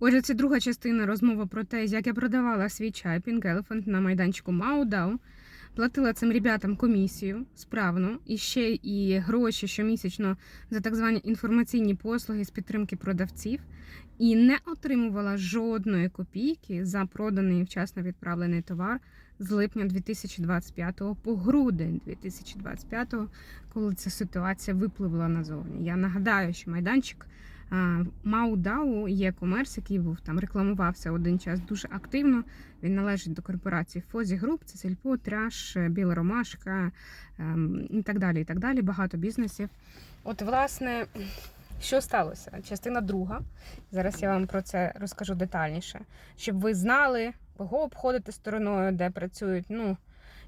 Отже, це друга частина розмови про те, як я продавала свій чай Pink Elephant на майданчику Маудау. Платила цим ребятам комісію справно і ще і гроші щомісячно за так звані інформаційні послуги з підтримки продавців, і не отримувала жодної копійки за проданий вчасно відправлений товар з липня 2025 по грудень 2025, коли ця ситуація випливла назовні. Я нагадаю, що майданчик. Маудау є комерс, який був там рекламувався один час дуже активно. Він належить до корпорації Фозі Груп, це Сільпо, Тряш, Біла Ромашка ем, і так далі. і так далі. Багато бізнесів. От, власне, що сталося? Частина друга. Зараз я вам про це розкажу детальніше, щоб ви знали, кого обходити стороною, де працюють. Ну,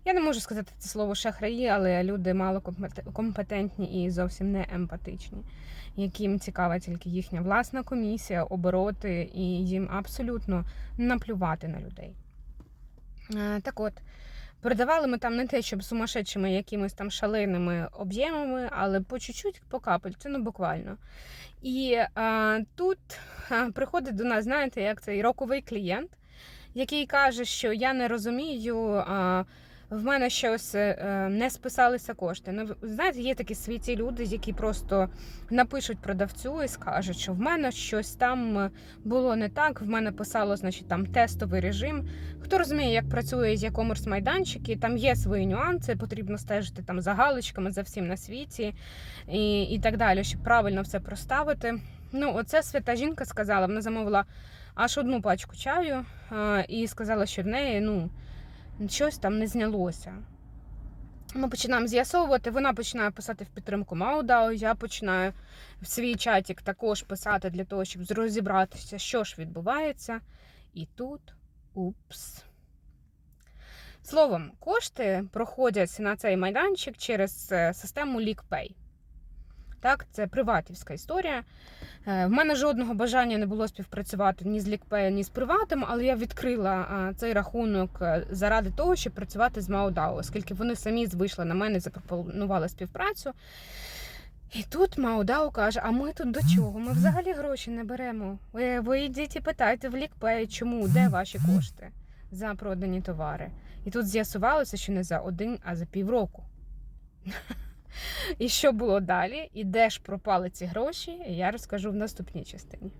я не можу сказати це слово шахраї, але люди мало компетентні і зовсім не емпатичні, яким цікава тільки їхня власна комісія, обороти, і їм абсолютно наплювати на людей. Е, Так от, продавали ми там не те, щоб сумасшедшими якимись там шаленими об'ємами, але по чуть-чуть, по капельці, ну буквально. І е, тут е, приходить до нас, знаєте, як цей роковий клієнт, який каже, що я не розумію. Е, в мене щось е, не списалися кошти. Ну, знаєте, є такі світі люди, які просто напишуть продавцю і скажуть, що в мене щось там е, було не так. В мене писало, значить, там тестовий режим. Хто розуміє, як працює e-commerce майданчики, там є свої нюанси, потрібно стежити там за галочками, за всім на світі і, і так далі, щоб правильно все проставити. Ну, оце свята жінка сказала, вона замовила аж одну пачку чаю е, і сказала, що в неї, ну щось там не знялося. Ми починаємо з'ясовувати, вона починає писати в підтримку Маудау, я починаю в свій чатик також писати для того, щоб розібратися, що ж відбувається. І тут упс. Словом, кошти проходять на цей майданчик через е, систему LeakPay. Так, це приватівська історія. Е, В мене жодного бажання не було співпрацювати ні з Лікпеєм, ні з приватом, але я відкрила е, цей рахунок е, заради того, щоб працювати з Маудау, оскільки вони самі вийшли на мене і запропонували співпрацю. І тут Маудау каже: а ми тут до чого? Ми взагалі гроші не беремо. Ви, ви йдіть і питайте в Лікпеї, чому, де ваші кошти за продані товари. І тут з'ясувалося, що не за один, а за півроку. І що було далі, і де ж пропали ці гроші, я розкажу в наступній частині.